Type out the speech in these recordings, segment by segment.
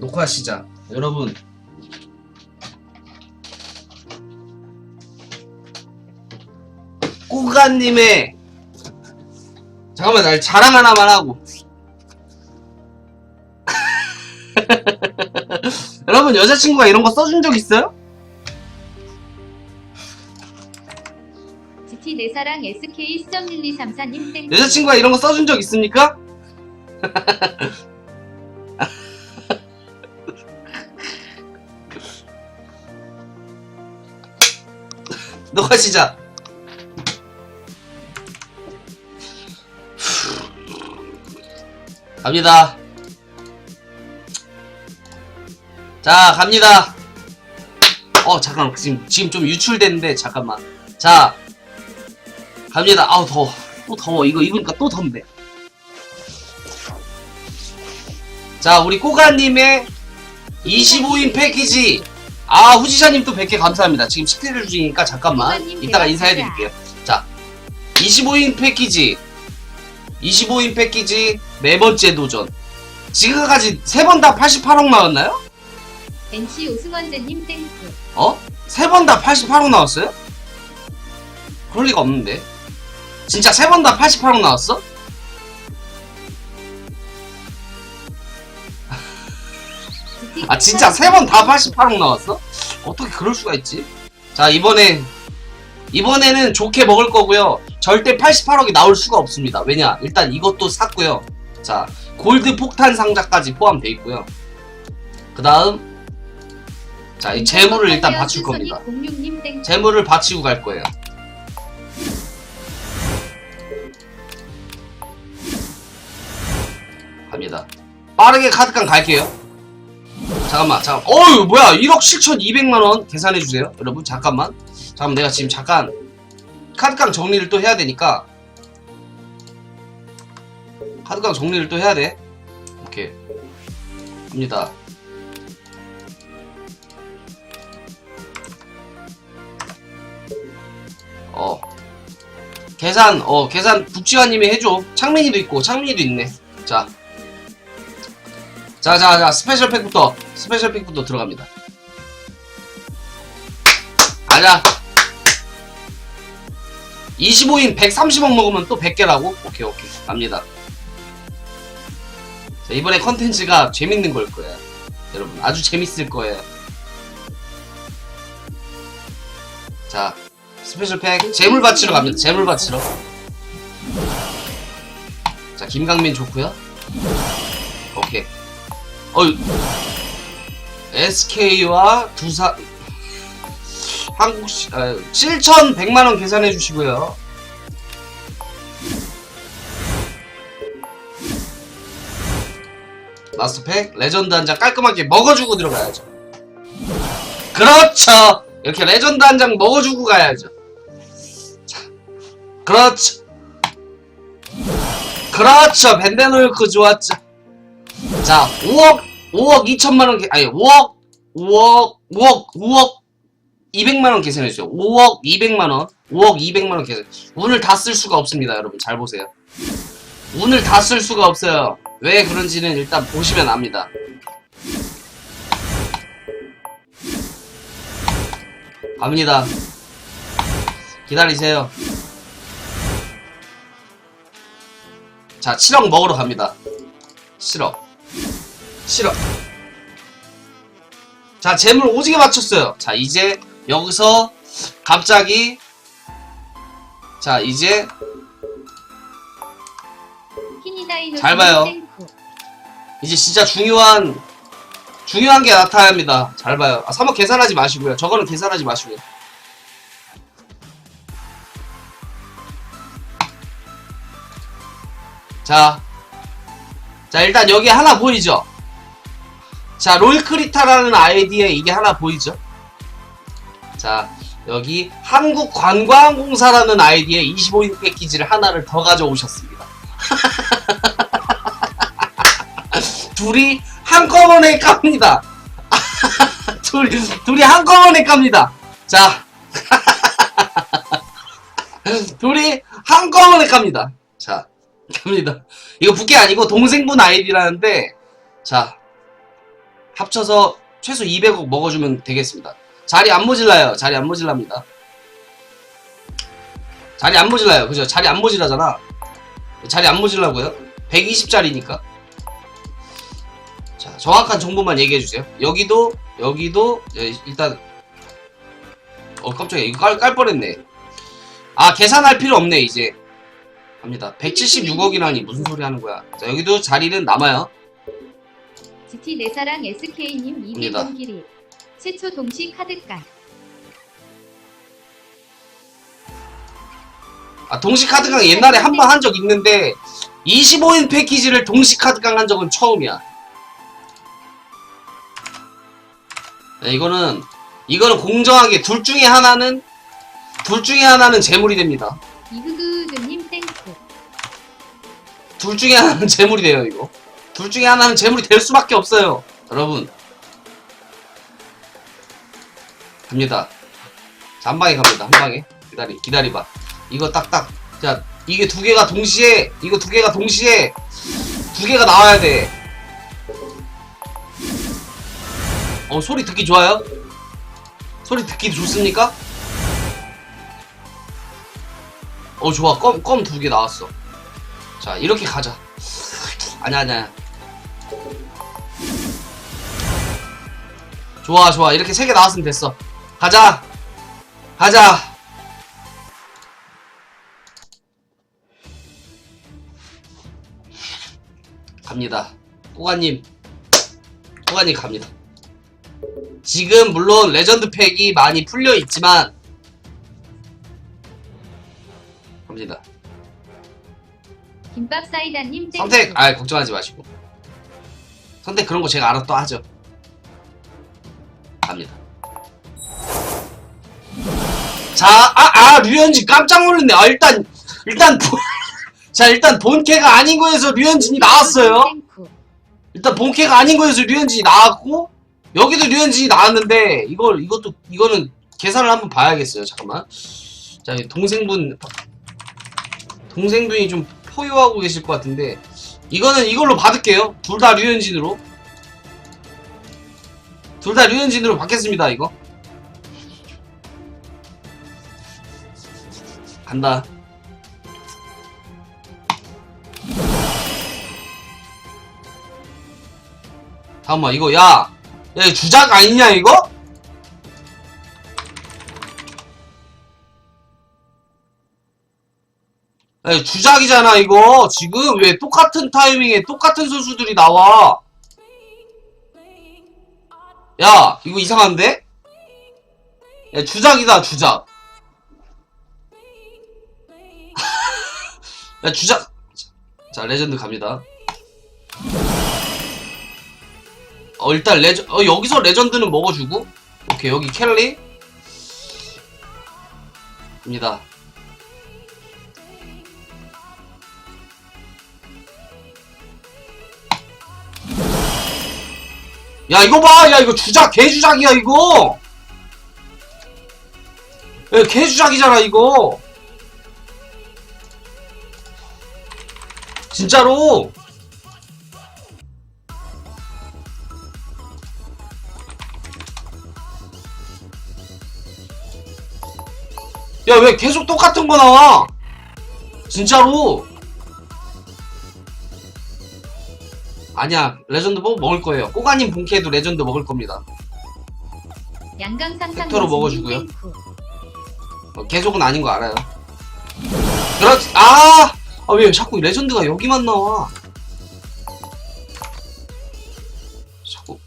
녹화 시작. 여러분. 꼬가님의 잠깐만 날 자랑 하나만 하고 여러분 여자친구가 이런 거 써준 적 있어요? GT 내 사랑 SK 수정1234님 땡. 여자친구가 이런 거 써준 적 있습니까? 시작. 갑니다. 자, 갑니다. 어, 잠깐, 지금, 지금 좀 유출됐는데, 잠깐만. 자, 갑니다. 아우, 더워. 또 더워. 이거 입으니까 또 덥네. 자, 우리 꼬가님의 25인 패키지. 아, 후지샤님 또 100개 감사합니다. 지금 식대를 중이니까 잠깐만. 이따가 인사해드릴게요. 자, 25인 패키지. 25인 패키지 네 번째 도전. 지금까지 세 번 다 88억 나왔나요? NC 오승원재님 땡. 어? 세 번 다 88억 나왔어요? 그럴 리가 없는데. 진짜 세 번 다 88억 나왔어? 아 진짜 세 번 다 88억 나왔어? 어떻게 그럴 수가 있지? 자 이번에 이번에는 좋게 먹을 거고요. 절대 88억이 나올 수가 없습니다. 왜냐? 일단 이것도 샀고요. 자 골드 폭탄 상자까지 포함돼 있고요. 그 다음 자 이 재물을 일단 바칠 겁니다. 06님 땡. 재물을 바치고 갈 거예요. 갑니다. 빠르게 카드깡 갈게요. 잠깐만, 잠깐. 어유 뭐야? 1억 7,200만 원 계산해 주세요, 여러분. 잠깐만. 잠깐 내가 지금 잠깐 카드깡 정리를 또 해야 되니까 카드깡 정리를 또 해야 돼. 오케이. 갑니다. 어. 계산, 어, 계산 북지환님이 해줘. 창민이도 있고, 창민이도 있네. 자. 자, 자, 자, 스페셜 팩부터, 스페셜 팩부터 들어갑니다. 가자. 25인 130억 먹으면 또 100개라고? 오케이, 오케이. 갑니다. 자, 이번에 컨텐츠가 재밌는 걸 거예요. 여러분, 아주 재밌을 거예요. 자, 스페셜 팩 재물 바치러 갑니다. 재물 바치러. 자 김강민 좋고요. 어유 SK와 두사 한국 시 아, 7,100만 원 계산해 주시고요. 마스터 팩 레전드 한 장 깔끔하게 먹어주고 들어가야죠. 그렇죠. 이렇게 레전드 한 장 먹어주고 가야죠. 자, 그렇죠. 그렇죠. 벤데노이크 좋았죠. 자, 5억, 5억 2천만 원, 계- 아니, 5억, 5억, 5억, 5억 200만 원 계산해주세요. 5억 200만 원, 5억 200만 원 계산. 운을 다 쓸 수가 없습니다, 여러분. 잘 보세요. 운을 다 쓸 수가 없어요. 왜 그런지는 일단 보시면 압니다. 갑니다. 기다리세요. 자, 7억 먹으러 갑니다. 7억. 7억. 자, 재물 오지게 맞췄어요. 자, 이제 여기서 갑자기 자, 이제 잘 봐요. 이제 진짜 중요한 중요한 게 나타나야 합니다. 잘 봐요. 아, 3억 계산하지 마시고요. 저거는 계산하지 마시고요. 자, 자 일단 여기 하나 보이죠? 자 롤크리타라는 아이디에 이게 하나 보이죠? 자 여기 한국관광공사라는 아이디에 25인 패키지를 하나를 더 가져오셨습니다. 둘이 한꺼번에 깝니다. 둘, 둘이 한꺼번에 깝니다. 자. 둘이 한꺼번에 깝니다. 자, 갑니다. 이거 북게 아니고 동생분 아이디라는데, 자. 합쳐서 최소 200억 먹어주면 되겠습니다. 자리 안 모질라요. 자리 안 모질랍니다. 자리 안 모질라요. 그죠? 자리 안 모질라잖아. 자리 안 모질라고요? 120짜리니까. 자, 정확한 정보만 얘기해주세요. 여기도, 여기도, 예, 일단, 어, 깜짝이야. 이거 깔, 깔 뻔했네. 아, 계산할 필요 없네, 이제. 갑니다. 176억이라니, 무슨 소리 하는 거야. 자, 여기도 자리는 남아요. GT 내 사랑 SK님 입니다. 200원길이 최초 동시 카드값 아, 동시 카드강 옛날에 한 번 한 적 있는데, 25인 패키지를 동시 카드강 한 적은 처음이야. 네, 이거는, 이거는 공정하게 둘 중에 하나는, 둘 중에 하나는 재물이 됩니다. 둘 중에 하나는 재물이 돼요, 이거. 둘 중에 하나는 재물이 될 수밖에 없어요. 여러분. 갑니다. 자, 한 방에 갑니다. 한 방에. 기다리, 기다리봐. 이거 딱딱. 자, 이게 두 개가 동시에, 이거 두 개가 동시에, 두 개가 나와야 돼. 어, 소리 듣기 좋아요? 소리 듣기 좋습니까? 어, 좋아. 껌, 껌 두 개 나왔어. 자, 이렇게 가자. 아니야, 아니야. 좋아, 좋아. 이렇게 세개 나왔으면 됐어. 가자. 가자. 갑니다. 꼬가님. 꼬가님 갑니다. 지금 물론 레전드 팩이 많이 풀려 있지만 갑니다. 김밥 사이다님 선택 아 걱정하지 마시고. 선택 그런 거 제가 알아 또 하죠. 갑니다. 자아아 류현진 깜짝 놀랐네. 아 일단 일단 본- 자 일단 본캐가 아닌 거에서 류현진이 나왔어요. 일단 본캐가 아닌 거에서 류현진이 나왔고 여기도 류현진이 나왔는데 이걸 이것도 이거는 계산을 한번 봐야겠어요. 잠깐만. 자 동생분 동생분이 좀 포효하고 계실 것 같은데 이거는 이걸로 받을게요. 둘 다 류현진으로. 둘 다 류현진으로 받겠습니다 이거. 간다. 잠깐만 이거 야, 야 주작 아니냐 이거? 야, 이거 주작이잖아 이거. 지금 왜 똑같은 타이밍에 똑같은 선수들이 나와? 야 이거 이상한데? 야 주작이다 주작. 야 주작. 자 레전드 갑니다. 어 일단 레전 어 여기서 레전드는 먹어주고? 오케이 여기 켈리. 입니다 야 이거 봐 야 이거 주작 개주작이야 이거. 야 개주작이잖아 이거. 진짜로. 야 왜 계속 똑같은 거 나와? 진짜로 아니야 레전드 뭐 먹을 거예요. 꼬가님 본캐도 레전드 먹을 겁니다. 벡터로 먹어주고요. 어, 계속은 아닌 거 알아요? 그렇지 아! 아 왜 자꾸 레전드가 여기만 나와? 자꾸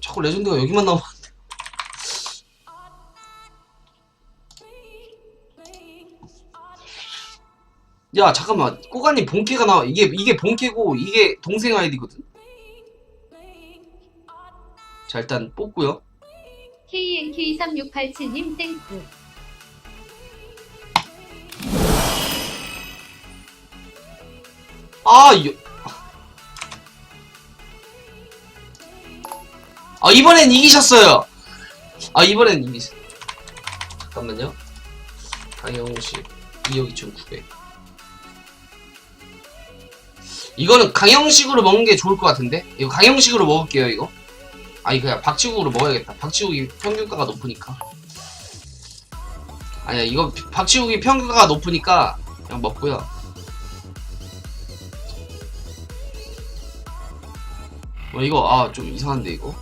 자꾸 레전드가 여기만 나와 야 잠깐만 꼬가님 본캐가 나와 이게 이게 본캐고 이게 동생 아이디거든 자 일단 뽑고요 KNK3687님 땡크 아, 이... 아, 이번엔 이기셨어요. 아, 이번엔 이기셨... 잠깐만요. 강영식, 2억 2,900. 이거는 강영식으로 먹는 게 좋을 것 같은데? 이거 강영식으로 먹을게요, 이거. 아니 그냥 박치국으로 먹어야겠다. 박치국이 평균가가 높으니까. 아니야 이거 박치국이 평균가가 높으니까 그냥 먹고요. 어 이거 아 좀 이상한데 이거.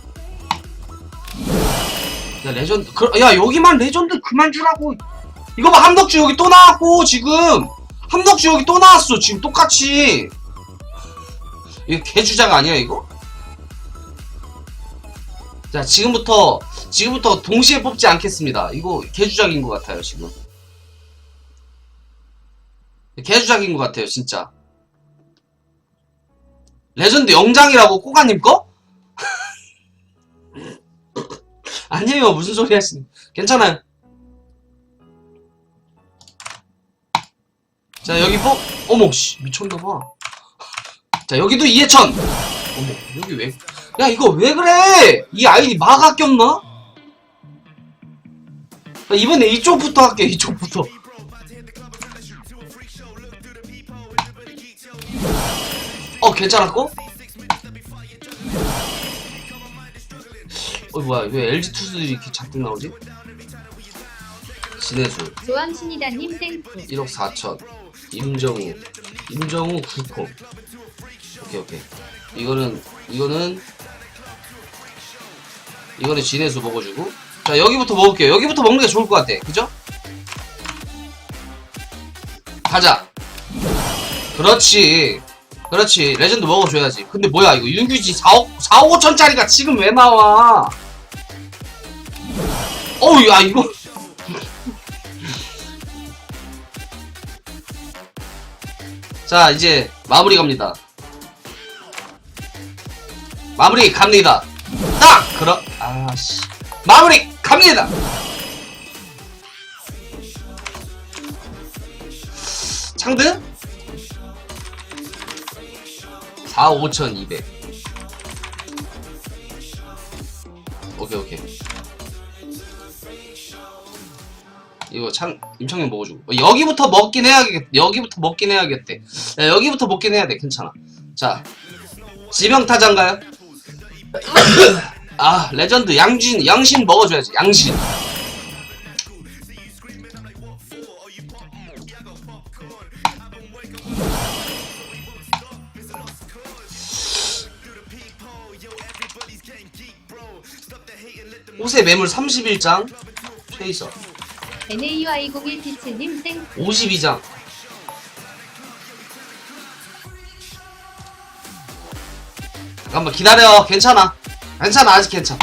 야 레전드 그, 야 여기만 레전드 그만 주라고. 이거 봐 함덕주 여기 또 나왔고 지금 함덕주 여기 또 나왔어 지금 똑같이. 이거 개주작 아니야 이거? 자 지금부터 지금부터 동시에 뽑지 않겠습니다. 이거 개주작인 것 같아요 지금. 개주작인 것 같아요 진짜. 레전드 영장이라고 꼬가님 거? 아니에요 무슨 소리 하시는? 괜찮아요. 자 여기 뽑 어머 씨 미쳤나봐. 자 여기도 이해천. 어머 여기 왜? 야 이거 왜 그래? 이 아이디 마가 꼈나? 자, 이번에 이쪽부터 할게 이쪽부터. 어 괜찮았고? 어 뭐야 왜 LG 투수들이 이렇게 잔뜩 나오지? 진해수 조왕신이다님 땡쿠 1억 4천 임정우 임정우 9코 오케이 오케이. 이거는 이거는 이거는 진해수 먹어주고. 자 여기부터 먹을게요. 여기부터 먹는 게 좋을 것 같아. 그죠? 가자. 그렇지. 그렇지. 레전드 먹어줘야지. 근데 뭐야 이거 윤규지 4억 4억 5천짜리가 지금 왜 나와? 어우 야 이거. 자 이제 마무리 갑니다 마무리 갑니다. 딱 그러 아씨. 마무리 갑니다. 창드? 4 5200 오케이 오케이. 이거 창 임창용 먹어주고. 어, 여기부터 먹긴 해야겠 여기부터 먹긴 해야겠대. 야, 여기부터 먹긴 해야 돼. 괜찮아. 자 지명타자인가요? 아 레전드 양진 양신 먹어줘야지 양신. 옷의 매물 31장 최이서 NAY01피츠님 땡쿠 52장 잠깐만 기다려. 괜찮아. 괜찮아 아직 괜찮아.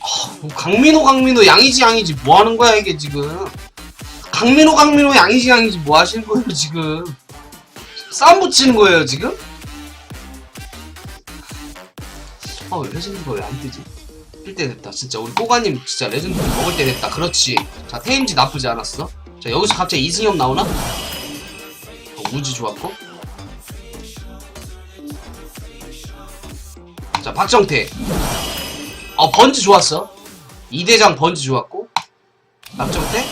아, 뭐 강민호 강민호 양이지 양이지. 뭐 하는 거야 이게 지금? 강민호 강민호 양이지 양이지. 뭐 하시는 거예요 지금? 싸움 붙이는 거예요 지금? 아, 왜 레전드가 왜안 뜨지? 뜰때 됐다. 진짜 우리 꼬가님 진짜 레전드 먹을 때 됐다. 그렇지. 자, 테임지 나쁘지 않았어. 자, 여기서 갑자기 이승엽 나오나? 어, 우지 좋았고. 자, 박정태. 어, 번지 좋았어. 이대장 번지 좋았고. 박정태.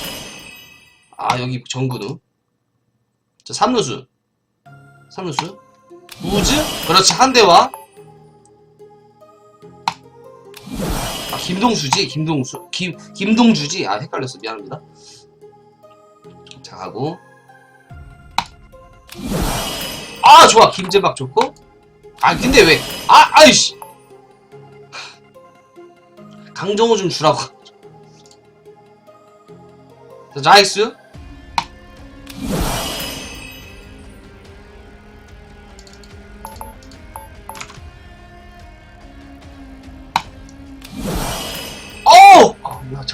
아, 여기 정근우. 자, 삼루수. 삼루수. 우즈. 그렇지, 한대와. 김동수지? 김동수 김 김동주지? 아 헷갈렸어. 미안합니다. 자 가고. 아 좋아. 김재박 좋고. 아 근데 왜? 아 아이씨. 강정호 좀 주라고. 자 나이스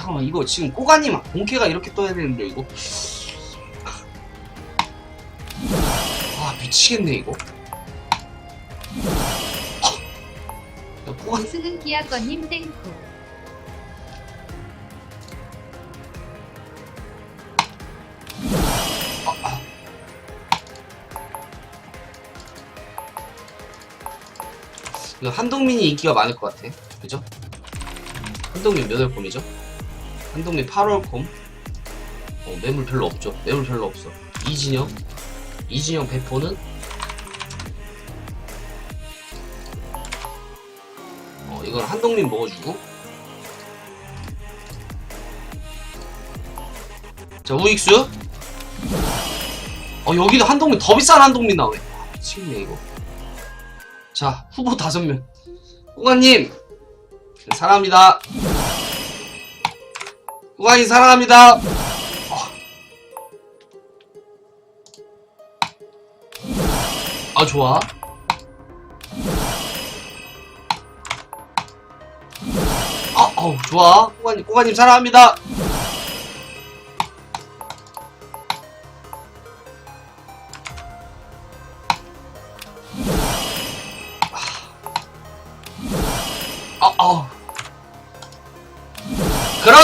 아, 이거 지금 꼬가님 본캐가 이렇게 떠야 되는데, 이거. 아, 미치겠네, 이거. 아. 야, 꼬가, 우승은 기아건님. 이거 한동민이 인기가 많을 것 같아. 그죠? 한동민 몇월 콤이죠? 한동민 8월 콤. 어, 매물 별로 없죠. 매물 별로 없어. 이진영, 이진영 배포는 어, 이건 한동민 먹어주고. 자, 우익수. 어, 여기도 한동민, 더 비싼 한동민 나오네. 아, 미치겠네, 이거. 자, 후보 다섯 명. 꾸가님, 사랑합니다. 꾸가님, 사랑합니다. 아, 좋아. 아, 어우, 좋아. 꾸가님, 꾸가님, 사랑합니다.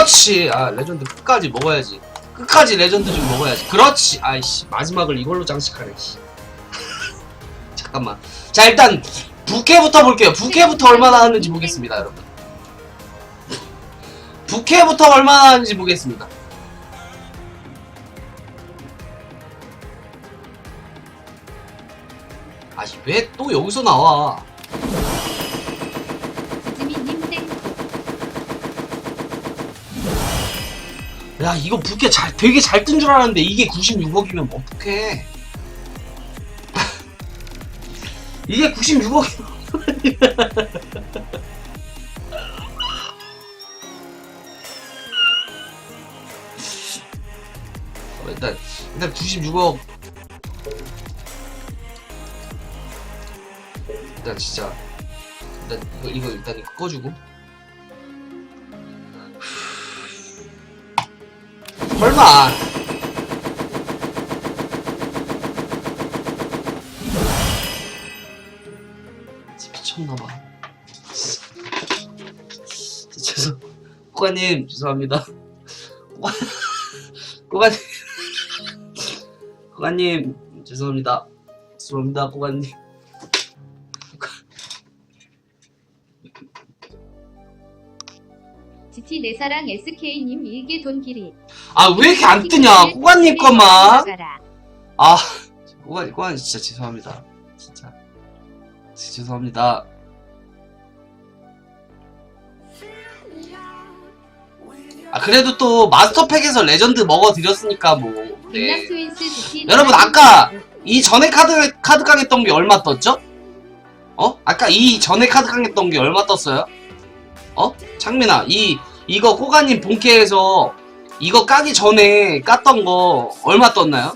그렇지. 아, 레전드 끝까지 먹어야지. 끝까지 레전드 좀 먹어야지. 그렇지. 아이씨, 마지막을 이걸로 장식하네, 씨. 잠깐만. 자, 일단, 부캐부터 볼게요. 부캐부터 얼마나 하는지 보겠습니다, 여러분. 부캐부터 얼마나 하는지 보겠습니다. 아니, 왜 또 여기서 나와? 지지미님 땡큐. 야 이거 부캐 잘 되게 잘 뜬 줄 알았는데 이게 96억이면 어떡해? 이게 96억이면 일단 일단 96억. 일단 진짜 일단 이거 이거 일단 이거 꺼주고 설마. 미쳤나봐. 죄송 꼬가님 죄송합니다. 꼬가 꼬가님. 꼬가님 죄송합니다. 죄송합니다 꼬가님 지티 내 사랑 SK님 일개 돈 길이. 아 왜 이렇게 안 뜨냐 꼬가님 것만. 아, 꼬관, 꼬관 진짜 죄송합니다. 진짜. 진짜 죄송합니다. 아, 그래도 또 마스터팩에서 레전드 먹어드렸으니까 뭐. 네. 지티. 여러분, 아까 이 전에 카드, 카드 깡했던 게 얼마 떴죠? 어? 아까 이 전에 카드 깡했던 게 얼마 떴어요? 어? 창민아, 이, 이거 꼬가님 본캐에서 이거 까기 전에 깠던 거 얼마 떴나요?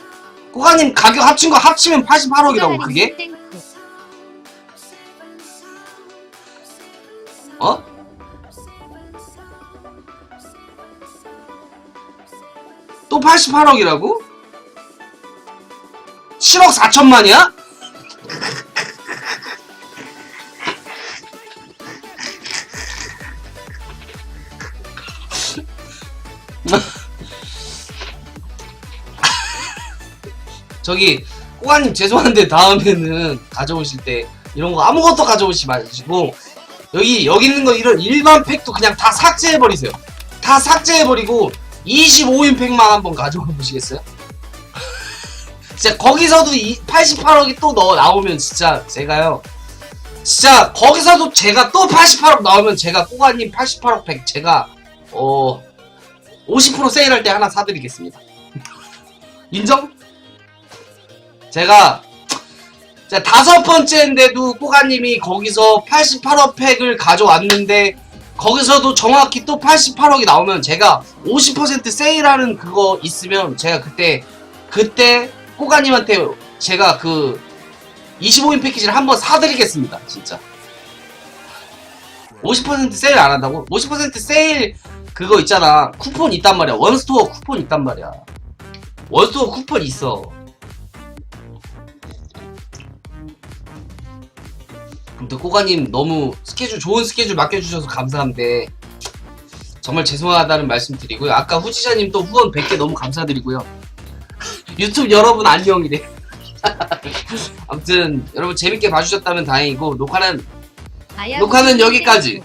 꼬가님 가격 합친 거 합치면 88억이라고, 그게? 어? 또 88억이라고? 7억 4천만이야? 저기 꼬아님 죄송한데 다음에는 가져오실 때 이런 거 아무것도 가져오지 마시고 여기 여기 있는 거 이런 일반 팩도 그냥 다 삭제해 버리세요. 다 삭제해 버리고 25인 팩만 한번 가져와 보시겠어요? 진짜 거기서도 이 88억이 또 넣어 나오면 진짜 제가요. 진짜 거기서도 제가 또 88억 나오면 제가 꼬가님 88억 팩 제가 어 50% 세일할 때 하나 사드리겠습니다. 인정? 제가 자, 다섯 번째인데도 꼬가님이 거기서 88억 팩을 가져왔는데 거기서도 정확히 또 88억이 나오면 제가 50% 세일하는 그거 있으면 제가 그때 그때 꼬가님한테 제가 그 25인 패키지를 한번 사드리겠습니다 진짜. 50% 세일 안 한다고? 50% 세일 그거 있잖아. 쿠폰 있단 말이야. 원스토어 쿠폰 있단 말이야. 원스토어 쿠폰 있어 근데 꼬가님 너무 스케줄 좋은 스케줄 맡겨주셔서 감사한데 정말 죄송하다는 말씀 드리고요. 아까 후지자님 또 후원 100개 너무 감사드리고요. 유튜브 여러분 안녕이래. 아무튼 여러분 재밌게 봐주셨다면 다행이고 녹화는 녹화는. 여기까지.